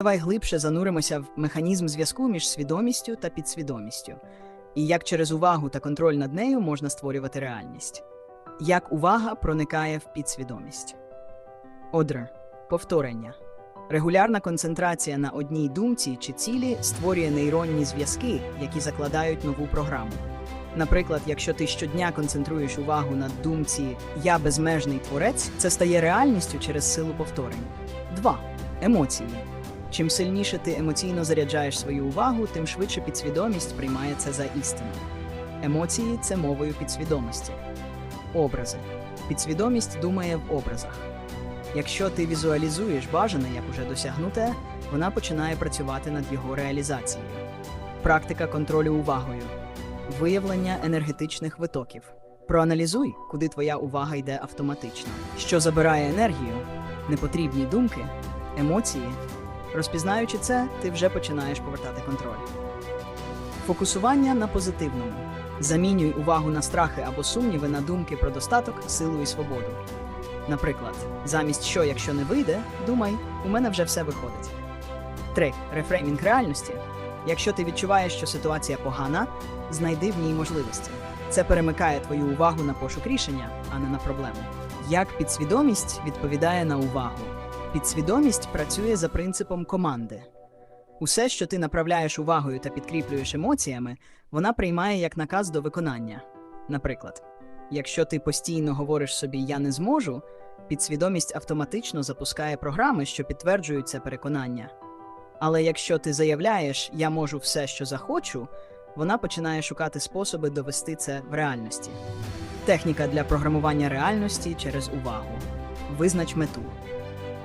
Давай глибше зануримося в механізм зв'язку між свідомістю та підсвідомістю, і як через увагу та контроль над нею можна створювати реальність. Як увага проникає в підсвідомість. Одр повторення. Регулярна концентрація на одній думці чи цілі створює нейронні зв'язки, які закладають нову програму. Наприклад, якщо ти щодня концентруєш увагу на думці Я безмежний творець, це стає реальністю через силу повторень. 2. Емоції. Чим сильніше ти емоційно заряджаєш свою увагу, тим швидше підсвідомість приймає це за істину. Емоції це мовою підсвідомості. Образи. Підсвідомість думає в образах. Якщо ти візуалізуєш бажане як уже досягнуте, вона починає працювати над його реалізацією. Практика контролю увагою. Виявлення енергетичних витоків. Проаналізуй, куди твоя увага йде автоматично, що забирає енергію, непотрібні думки, емоції. Розпізнаючи це, ти вже починаєш повертати контроль. Фокусування на позитивному. Замінюй увагу на страхи або сумніви на думки про достаток, силу і свободу. Наприклад, замість що, якщо не вийде, думай, у мене вже все виходить. 3. Рефреймінг реальності. Якщо ти відчуваєш, що ситуація погана, знайди в ній можливості. Це перемикає твою увагу на пошук рішення, а не на проблему. Як підсвідомість відповідає на увагу? Підсвідомість працює за принципом команди. Усе, що ти направляєш увагою та підкріплюєш емоціями, вона приймає як наказ до виконання. Наприклад, якщо ти постійно говориш собі Я не зможу, підсвідомість автоматично запускає програми, що підтверджують це переконання. Але якщо ти заявляєш Я можу все, що захочу, вона починає шукати способи довести це в реальності. Техніка для програмування реальності через увагу. Визнач мету.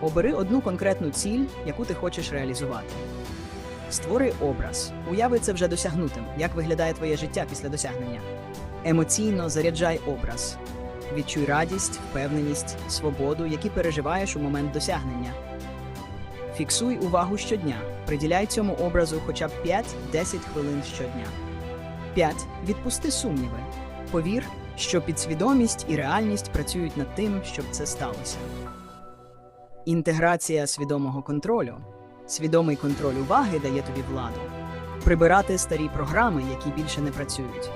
Обери одну конкретну ціль, яку ти хочеш реалізувати. Створи образ. Уяви це вже досягнутим, як виглядає твоє життя після досягнення. Емоційно заряджай образ. Відчуй радість, впевненість, свободу, які переживаєш у момент досягнення. Фіксуй увагу щодня. Приділяй цьому образу хоча б 5-10 хвилин щодня. 5. Відпусти сумніви. Повір, що підсвідомість і реальність працюють над тим, щоб це сталося. Інтеграція свідомого контролю. Свідомий контроль уваги дає тобі владу. Прибирати старі програми, які більше не працюють.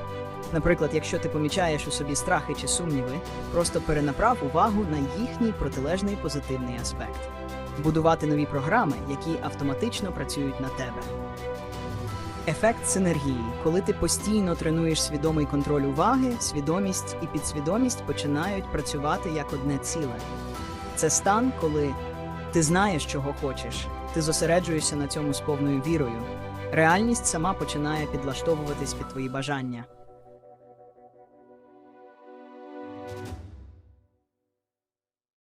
Наприклад, якщо ти помічаєш у собі страхи чи сумніви, просто перенаправ увагу на їхній протилежний позитивний аспект. Будувати нові програми, які автоматично працюють на тебе. Ефект синергії. Коли ти постійно тренуєш свідомий контроль уваги, свідомість і підсвідомість починають працювати як одне ціле. Це стан, коли ти знаєш, чого хочеш, ти зосереджуєшся на цьому з повною вірою. Реальність сама починає підлаштовуватись під твої бажання.